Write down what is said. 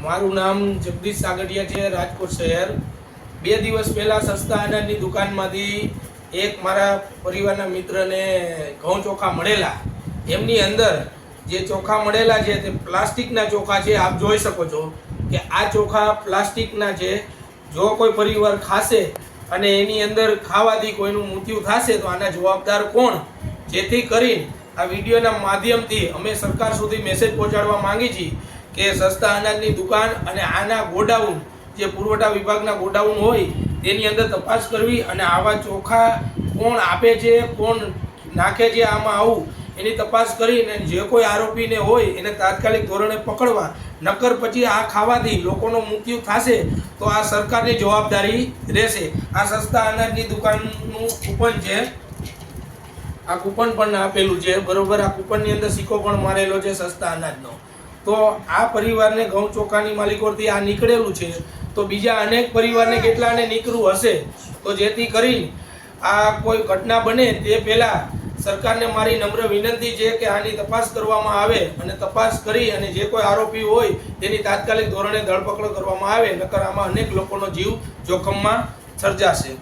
મારું નામ જગદીશ સાગડિયા છે, રાજકોટ શહેર. બે દિવસ પહેલાં સસ્તા અનાજની દુકાનમાંથી એક મારા પરિવારના મિત્રને ઘઉં ચોખા મળેલા. એમની અંદર જે ચોખા મળેલા છે તે પ્લાસ્ટિકના ચોખા છે. આપ જોઈ શકો છો કે આ ચોખા પ્લાસ્ટિકના છે. જો કોઈ પરિવાર ખાશે અને એની અંદર ખાવાથી કોઈનું મૃત્યુ થશે, તો આના જવાબદાર કોણ? જેથી કરીને આ વિડીયોના માધ્યમથી અમે સરકાર સુધી મેસેજ પહોંચાડવા માગીએ છીએ. કે સસ્તા અનાજની દુકાન અને આના ગોડાઉન, જે પુરવઠા વિભાગના ગોડાઉન હોય, તેની અંદર તપાસ કરવી અને આવા ચોખા કોણ આપે છે, કોણ નાખે છે, આમાં આવું, એની તપાસ કરીને જે કોઈ આરોપીને હોય, એને તાત્કાલિક ધોરણે પકડવા, નકર પછી આ ખાવાથી લોકોનો મૃત્યુ થશે, તો આ સરકારની જવાબદારી રહેશે. આ સસ્તા અનાજની દુકાનનું કૂપન છે, આ કૂપન પણ આપેલું છે, બરોબર? આ કૂપનની અંદર સિક્કો પણ મારેલો છે સસ્તા અનાજનો. તો આ પરિવારને ઘઉં ચોખાની માલિકોથી આ નીકળેલું છે. તો બીજા અનેક પરિવારને કેટલાને નીકળવું હશે? તો જેથી કરીને આ કોઈ ઘટના બને તે પહેલાં સરકારને મારી નમ્ર વિનંતી છે કે આની તપાસ કરવામાં આવે અને તપાસ કરી અને જે કોઈ આરોપી હોય તેની તાત્કાલિક ધોરણે ધરપકડ કરવામાં આવે, નકર આમાં અનેક લોકોનો જીવ જોખમમાં સર્જાશે.